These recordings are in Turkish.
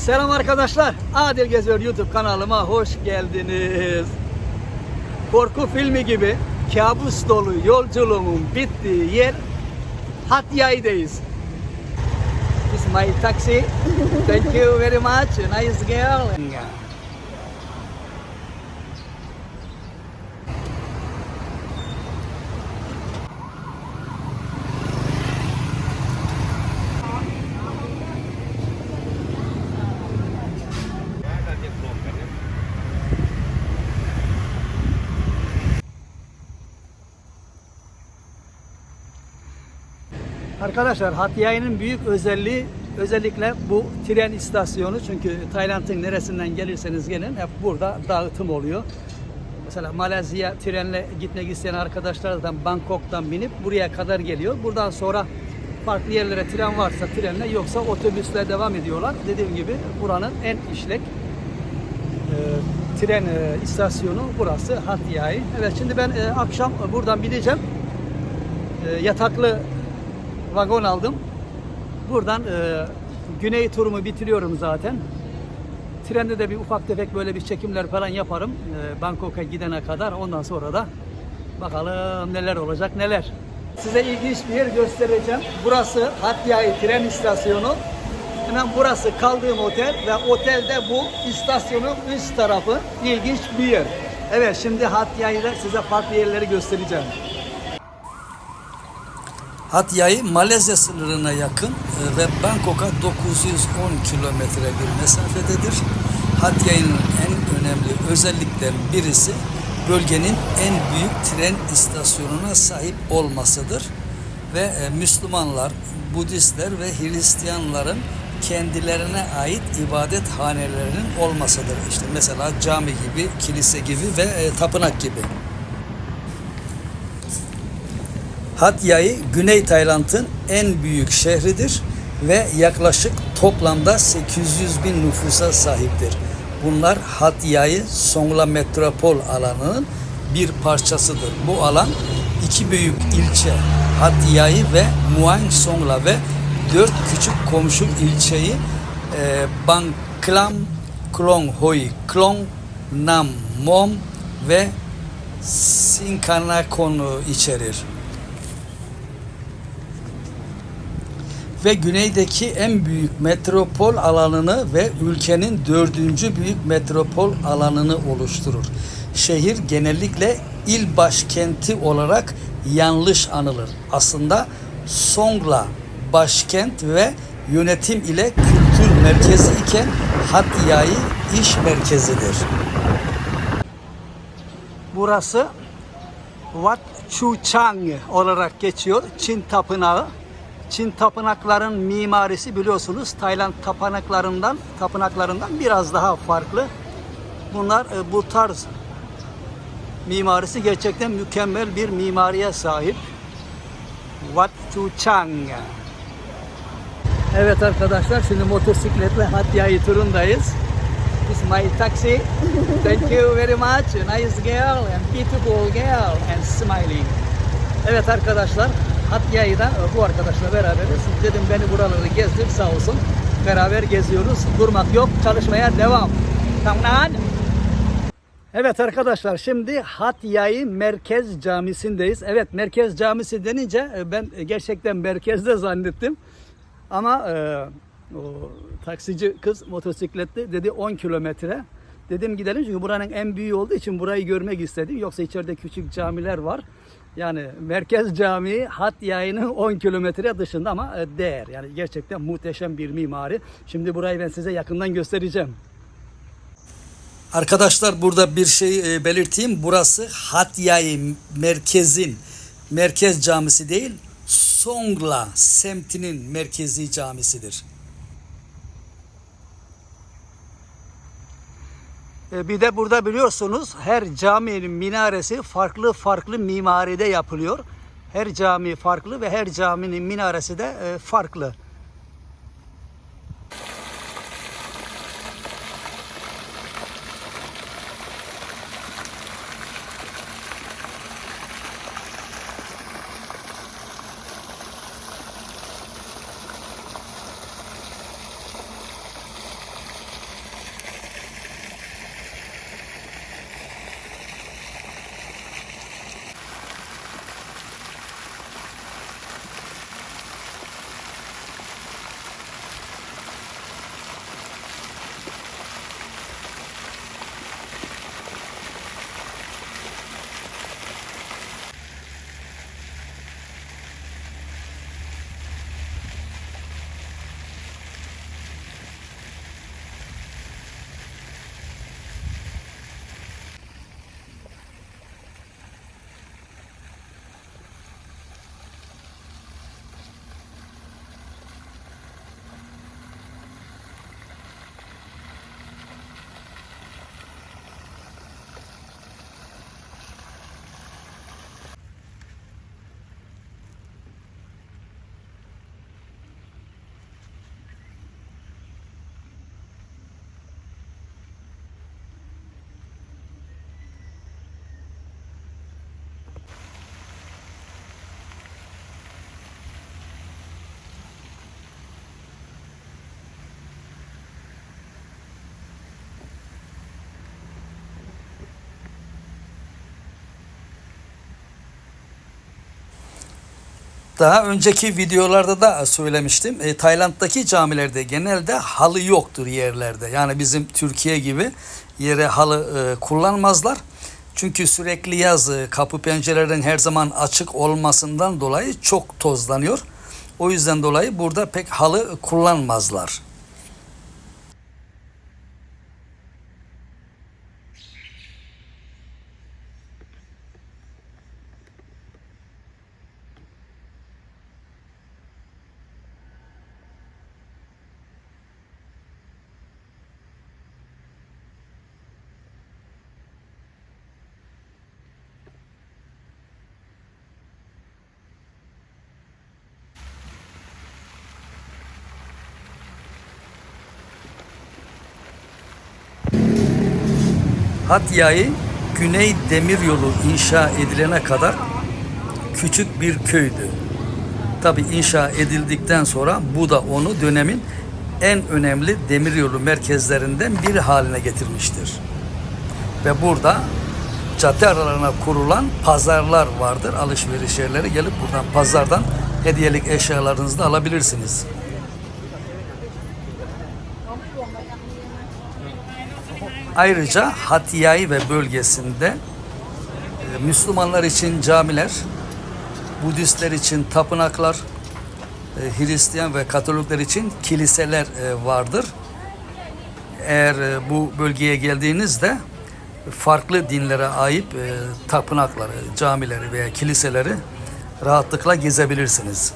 Selam arkadaşlar. Adil Geziyor YouTube kanalıma hoş geldiniz. Korku filmi gibi kabus dolu yolculuğumun bittiği yer Hatyay'dayız. This is my taxi. Thank you very much. Nice girl. Arkadaşlar Hatyay'ın büyük özelliği özellikle bu tren istasyonu çünkü Tayland'ın neresinden gelirseniz gelin hep burada dağıtım oluyor. Mesela Malezya trenle gitmek isteyen arkadaşlar zaten Bangkok'tan binip buraya kadar geliyor. Buradan sonra farklı yerlere tren varsa trenle yoksa otobüsle devam ediyorlar. Dediğim gibi buranın en işlek e, tren e, istasyonu burası Hatyay. Evet şimdi ben e, akşam buradan bineceğim. E, yataklı vagon aldım. Buradan e, güney turumu bitiriyorum zaten. Trende de bir ufak tefek böyle bir çekimler falan yaparım. E, Bangkok'a gidene kadar. Ondan sonra da bakalım neler olacak neler. Size ilginç bir yer göstereceğim. Burası Hatyai tren istasyonu. Hemen burası kaldığım otel ve otelde bu istasyonun üst tarafı ilginç bir yer. Evet şimdi Hatyai'de size farklı yerleri göstereceğim. Hatyai Malezya sınırına yakın e, ve Bangkok'a 910 kilometre bir mesafededir. Hatyai'nin en önemli özellikten birisi bölgenin en büyük tren istasyonuna sahip olmasıdır. Ve e, Müslümanlar, Budistler ve Hristiyanların kendilerine ait ibadet hanelerinin olmasıdır. İşte mesela cami gibi, kilise gibi ve e, tapınak gibi. Hatyai Güney Tayland'ın en büyük şehridir ve yaklaşık toplamda 800 bin nüfusa sahiptir. Bunlar Hatyai Songla Metropol alanının bir parçasıdır. Bu alan iki büyük ilçe Hatyai ve Muang Songla ve dört küçük komşu ilçeyi e, Bangklam, Klong Hoi, Klong, Nam, Mom ve Sinkanakon'u içerir. Ve güneydeki en büyük metropol alanını ve ülkenin dördüncü büyük metropol alanını oluşturur. Şehir genellikle il başkenti olarak yanlış anılır. Aslında Songla başkent ve yönetim ile kültür merkezi iken Hatyai iş merkezidir. Burası Wat Chuchang olarak geçiyor. Çin tapınağı. Çin tapınakların mimarisi biliyorsunuz Tayland tapınaklarından tapınaklarından biraz daha farklı. Bunlar e, bu tarz mimarisi gerçekten mükemmel bir mimariye sahip. Wat Chuchang. Evet arkadaşlar şimdi motosikletle Hatyai turundayız. İs my taxi. Thank you very much. Nice girl and beautiful girl and smiling. Evet arkadaşlar Hatyai'den bu arkadaşla beraberiz. Dedim beni buraları gezdir sağ olsun. Beraber geziyoruz. Durmak yok. Çalışmaya devam. Tamam. Evet arkadaşlar şimdi Hatyai Merkez Camisi'ndeyiz. Evet Merkez Camisi denince e, ben gerçekten merkezde zannettim. Ama e, o taksici kız motosikletli dedi 10 kilometre. Dedim gidelim çünkü buranın en büyüğü olduğu için burayı görmek istedim. Yoksa içeride küçük camiler var. Yani Merkez Camii Hatyai'nin 10 kilometre dışında ama e, değer. Yani gerçekten muhteşem bir mimari. Şimdi burayı ben size yakından göstereceğim. Arkadaşlar burada bir şey e, belirteyim. Burası Hatyai merkezin merkez camisi değil, Songla semtinin merkezi camisidir. Bir de burada biliyorsunuz her caminin minaresi farklı farklı mimaride yapılıyor. Her cami farklı ve her caminin minaresi de e, farklı. Daha önceki videolarda da söylemiştim. E, Tayland'daki camilerde genelde halı yoktur yerlerde. Yani bizim Türkiye gibi yere halı e, kullanmazlar. Çünkü sürekli yaz e, kapı pencerelerin her zaman açık olmasından dolayı çok tozlanıyor. O yüzden dolayı burada pek halı kullanmazlar. Hatya'yı Güney Demiryolu inşa edilene kadar küçük bir köydü. Tabi inşa edildikten sonra bu da onu dönemin en önemli demiryolu merkezlerinden biri haline getirmiştir. Ve burada cadde aralarına kurulan pazarlar vardır. Alışveriş yerleri gelip buradan pazardan hediyelik eşyalarınızı da alabilirsiniz. Ayrıca Hatiyai ve bölgesinde e, Müslümanlar için camiler, Budistler için tapınaklar, e, Hristiyan ve Katolikler için kiliseler e, vardır. Eğer bu bölgeye geldiğinizde farklı dinlere ait tapınakları, camileri veya kiliseleri rahatlıkla gezebilirsiniz.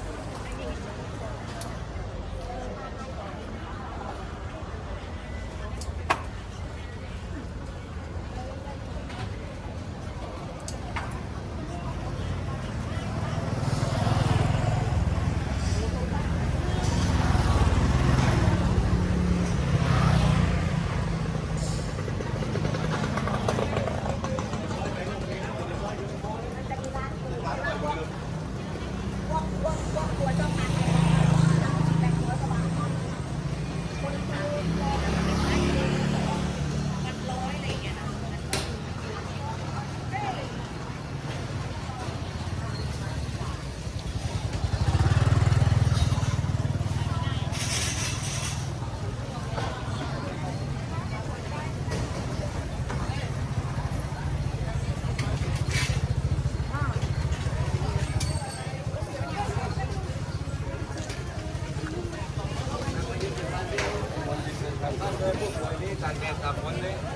ผมก็ป่วย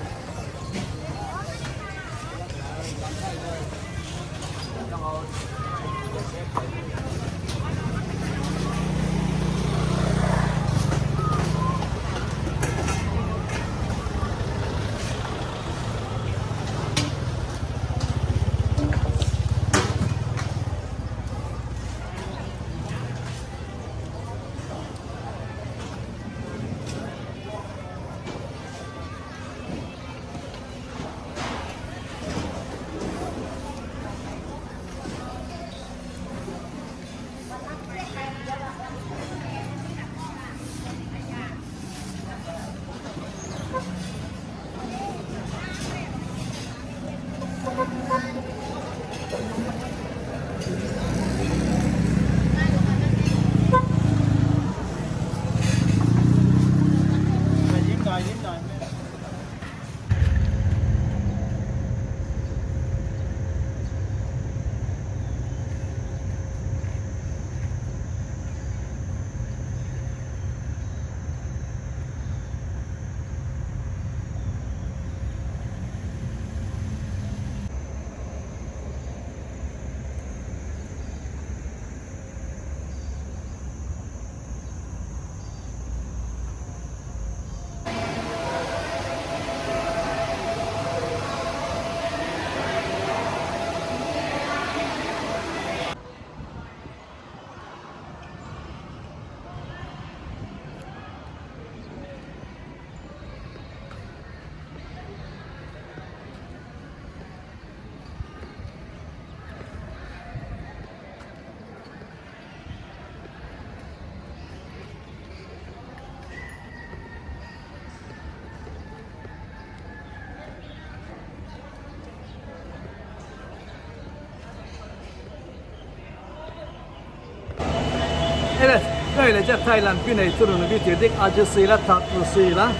Evet, böylece Tayland Güney turunu bitirdik. Acısıyla, tatlısıyla.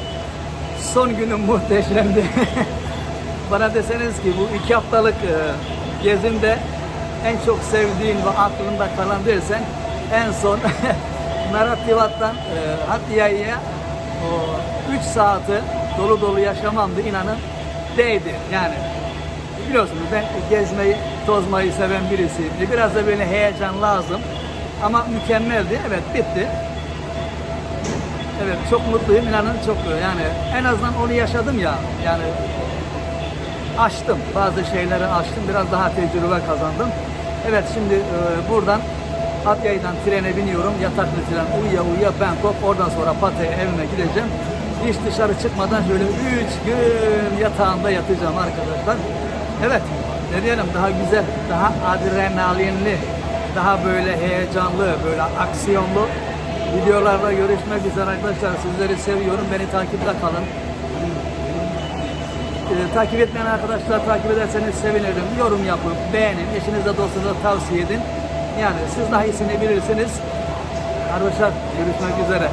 Son günüm muhteşemdi. Bana deseniz ki bu iki haftalık e, gezimde en çok sevdiğin ve aklında kalan dersen en son Narativat'tan e, Hatyai'ye o 3 saati dolu dolu yaşamamdı inanın değdi yani. Biliyorsunuz ben gezmeyi, tozmayı seven birisiyim. Biraz da böyle heyecan lazım. Ama mükemmeldi. Evet bitti. Evet çok mutluyum inanın çok yani en azından onu yaşadım ya yani açtım bazı şeyleri açtım biraz daha tecrübe kazandım. Evet şimdi e, buradan Hatyay'dan trene biniyorum yataklı tren uyuya uyuya Bangkok oradan sonra Pattaya evime gideceğim. Hiç dışarı çıkmadan şöyle 3 gün yatağında yatacağım arkadaşlar. Evet ne diyelim daha güzel daha adrenalinli daha böyle heyecanlı böyle aksiyonlu videolarla görüşmek üzere arkadaşlar. Sizleri seviyorum. Beni takipte kalın. Ee, takip etmeyen arkadaşlar takip ederseniz sevinirim. Yorum yapın, beğenin, eşinize dostunuza tavsiye edin. Yani siz daha iyisini bilirsiniz. Arkadaşlar görüşmek üzere.